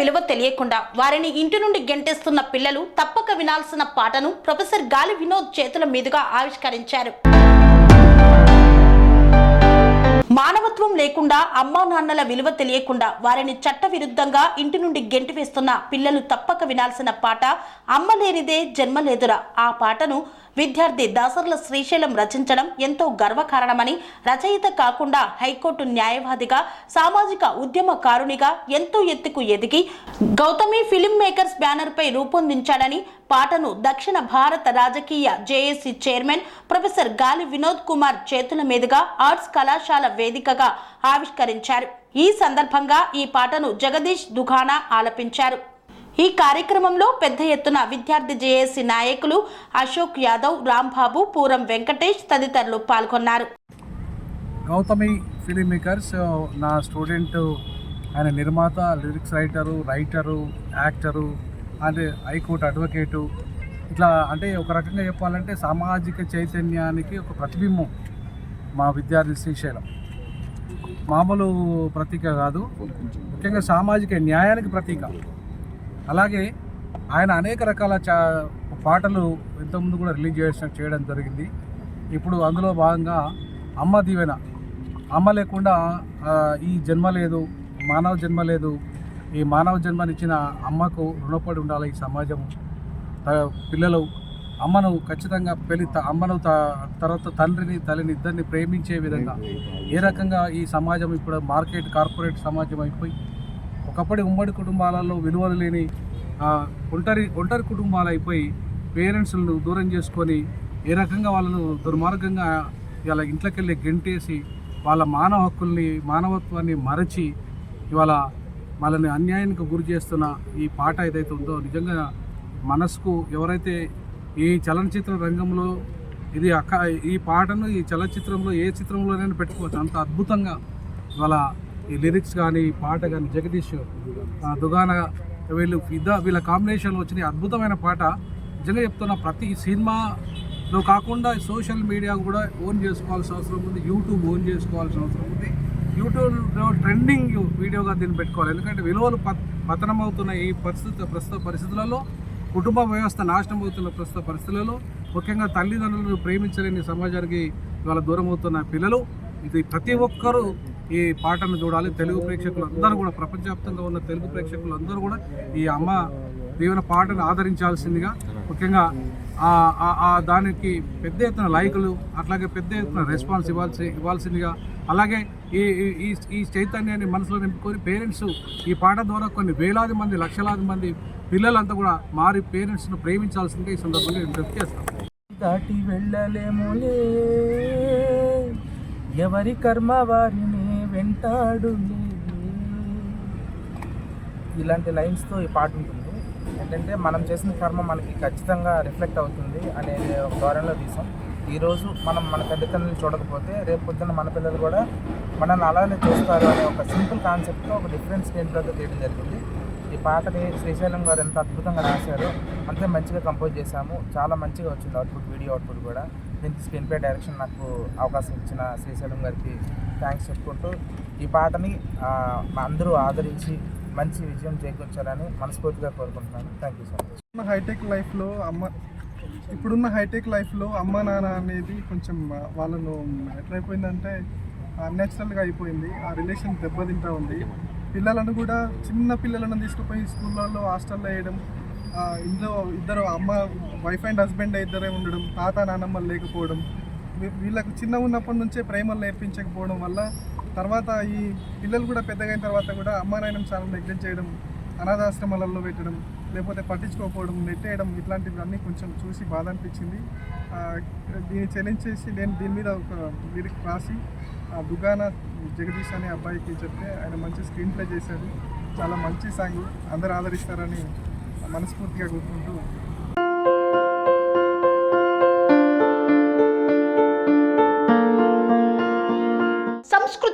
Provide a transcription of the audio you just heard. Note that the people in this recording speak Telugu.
విలువ తెలియకుండా వారిని ఇంటి నుండి గెంటేస్తున్న పిల్లలు తప్పక వినాల్సిన పాటను ప్రొఫెసర్ గాలి వినోద్ చేతుల మీదుగా ఆవిష్కరించారు. మానవత్వం లేకుండా అమ్మా నాన్నల విలువ తెలియకుండా వారిని చట్టవిరుద్ధంగా ఇంటి నుండి గెంటి వేస్తున్న పిల్లలు తప్పక వినాల్సిన పాట అమ్మ లేనిదే జన్మ లేదురా. ఆ పాటను విద్యార్థి దాసర్ల శ్రీశైలం రచించడం ఎంతో గర్వకారణమని రచయిత కాకుండా హైకోర్టు న్యాయవాదిగా సామాజిక ఉద్యమకారునిగా ఎంతో ఎత్తుకు ఎదిగి గౌతమి ఫిలిం మేకర్స్ బ్యానర్పై రూపొందించాడని పాటను దక్షిణ భారత రాజకీయ జేఏసీ చైర్మన్ ప్రొఫెసర్ గాలి వినోద్ కుమార్ చేతుల మీదుగా ఆర్ట్స్ కళాశాల వేదికగా ఆవిష్కరించారు. ఈ సందర్భంగా ఈ పాటను జగదీష్ దుఖానా ఆలపించారు. ఈ కార్యక్రమంలో పెద్ద ఎత్తున విద్యార్థి జేఏసీ నాయకులు అశోక్ యాదవ్ రాంబాబు పూరం వెంకటేష్ తదితరులు పాల్గొన్నారు. గౌతమి ఫిలిం మేకర్స్ నా స్టూడెంట్ ఆయన నిర్మాత లిరిక్స్ రైటరు రైటరు యాక్టరు అంటే హైకోర్టు అడ్వకేటు ఇట్లా అంటే ఒక రకంగా చెప్పాలంటే సామాజిక చైతన్యానికి ఒక ప్రతిబింబం మా విద్యార్థి శ్రీశైలం. మామూలు ప్రతీక కాదు ముఖ్యంగా సామాజిక న్యాయానికి ప్రతీక. అలాగే ఆయన అనేక రకాల చా పాటలు ఇంతకుముందు కూడా రిలీజ్ చేసిన చేయడం జరిగింది. ఇప్పుడు అందులో భాగంగా అమ్మ దీవెన. అమ్మ లేకుండా ఈ జన్మ లేదు మానవ జన్మ లేదు. ఈ మానవ జన్మనిచ్చిన అమ్మకు రుణపడి ఉండాలి ఈ సమాజం పిల్లలు అమ్మను ఖచ్చితంగా పెళ్ళి త- అమ్మను త- తర్వాత తండ్రిని తల్లిని ఇద్దరిని ప్రేమించే విధంగా ఏ రకంగా ఈ సమాజం ఇప్పుడు మార్కెట్ కార్పొరేట్ సమాజం అయిపోయి ఒకప్పటి ఉమ్మడి కుటుంబాలలో విలువలు లేని ఒంటరి ఒంటరి కుటుంబాలు అయిపోయి పేరెంట్స్లను దూరం చేసుకొని ఏ రకంగా వాళ్ళను దుర్మార్గంగా ఇవాళ ఇంట్లోకి వెళ్ళి గెంటేసి వాళ్ళ మానవ హక్కుల్ని మానవత్వాన్ని మరచి ఇవాళ వాళ్ళని అన్యాయానికి గురి చేస్తున్న ఈ పాట ఏదైతే ఉందో నిజంగా మనసుకు ఎవరైతే ఈ చలనచిత్ర రంగంలో ఇది అక్క ఈ పాటను ఈ చలనచిత్రంలో ఏ చిత్రంలోనైనా పెట్టుకోవచ్చు. అంత అద్భుతంగా ఇవాళ ఈ లిరిక్స్ కానీ ఈ పాట కానీ జగదీష్ దుగాన వీళ్ళు ఇద్ద వీళ్ళ కాంబినేషన్లో వచ్చిన అద్భుతమైన పాట. నిజంగా చెప్తున్న ప్రతి సినిమాలో కాకుండా సోషల్ మీడియా కూడా ఓన్ చేసుకోవాల్సిన అవసరం ఉంది యూట్యూబ్ ఓన్ చేసుకోవాల్సిన అవసరం ఉంది. యూట్యూబ్లో ట్రెండింగ్ వీడియోగా దీన్ని పెట్టుకోవాలి. ఎందుకంటే విలువలు పత్ పతనం అవుతున్న ఈ పరిస్థితి ప్రస్తుత పరిస్థితులలో కుటుంబ వ్యవస్థ నాశనం అవుతున్న ప్రస్తుత పరిస్థితులలో ముఖ్యంగా తల్లిదండ్రులను ప్రేమించలేని సమాజానికి ఇవాళ దూరం అవుతున్న పిల్లలు. ఇది ప్రతి ఒక్కరూ ఈ పాటను చూడాలి. తెలుగు ప్రేక్షకులు అందరూ కూడా ప్రపంచవ్యాప్తంగా ఉన్న తెలుగు ప్రేక్షకులు అందరూ కూడా ఈ అమ్మ దీవెన పాటను ఆదరించాల్సిందిగా ముఖ్యంగా ఆ- ఆ- దానికి పెద్ద ఎత్తున లైకులు అట్లాగే పెద్ద ఎత్తున రెస్పాన్స్ ఇవ్వాల్సి ఇవ్వాల్సిందిగా అలాగే ఈ ఈ- ఈ చైతన్యాన్ని మనసులో నింపుకొని పేరెంట్స్ ఈ పాట ద్వారా కొన్ని వేలాది మంది లక్షలాది మంది పిల్లలంతా కూడా మారి పేరెంట్స్ను ప్రేమించాల్సిందిగా ఈ సందర్భంగా నేను విజ్ఞప్తి చేస్తాను దాటి వెళ్ళలేములే. ఎవరి కర్మ వారి వెంటాడులే ఇలాంటి లైన్స్తో ఈ పాట ఉంటుంది. ఏంటంటే మనం చేసిన కర్మ మనకి ఖచ్చితంగా రిఫ్లెక్ట్ అవుతుంది అనే ఒక ధోరణిలో తీసాం. ఈరోజు మనం మన తల్లిదండ్రులు చూడకపోతే రేపు పొద్దున్న మన పిల్లలు కూడా మనల్ని అలానే చూస్తారు అనే ఒక సింపుల్ కాన్సెప్ట్తో ఒక డిఫరెన్స్ స్క్రీన్ప్లేతో తీయడం జరిగింది. ఈ పాటని శ్రీశైలం గారు ఎంత అద్భుతంగా రాశారో అంతే మంచిగా కంపోజ్ చేశాము. చాలా మంచిగా వచ్చింది అవుట్పుట్ వీడియో అవుట్పుట్ కూడా. దీనికి స్క్రీన్ ప్లే డైరెక్షన్ నాకు అవకాశం ఇచ్చిన శ్రీశైలం గారికి థ్యాంక్స్ చెప్పుకుంటూ ఈ పాటని అందరూ ఆదరించి మంచి విజయం చేకూర్చాలని మనస్ఫూర్తిగా కోరుకుంటున్నాను. Thank you so much hi tech లైఫ్లో అమ్మ ఇప్పుడున్న హైటెక్ లైఫ్లో అమ్మ నాన్న అనేది కొంచెం వాళ్ళను ఎట్లయిపోయిందంటే అన్యాచురల్గా అయిపోయింది. ఆ రిలేషన్ దెబ్బతింటా ఉంది. పిల్లలను కూడా చిన్న పిల్లలను తీసుకుపోయి స్కూళ్ళల్లో హాస్టల్లో వేయడం ఇంట్లో ఇద్దరు అమ్మ వైఫ్ అండ్ హస్బెండ్ ఇద్దరే ఉండడం తాత నానమ్మలు లేకపోవడం వీళ్ళకు చిన్న ఉన్నప్పటి నుంచే ప్రేమలు నేర్పించకపోవడం వల్ల తర్వాత ఈ పిల్లలు కూడా పెద్దగైన తర్వాత కూడా అమ్మ నాయనం చాలా నెగ్లెక్ట్ చేయడం అనాథాశ్రమాలలో పెట్టడం లేకపోతే పట్టించుకోకపోవడం నెట్టేయడం ఇట్లాంటివన్నీ కొంచెం చూసి బాధ అనిపించింది. దీన్ని ఛాలెంజ్ చేసి నేను దీని మీద ఒక లిరిక్ రాసి ఆ దుగాన జగదీష్ అనే అబ్బాయికి చెప్తే ఆయన మంచి స్క్రీన్ ప్లే చేశారు చాలా మంచి సాంగ్ అందరు ఆదరిస్తారని మనస్ఫూర్తిగా కోరుకుంటూ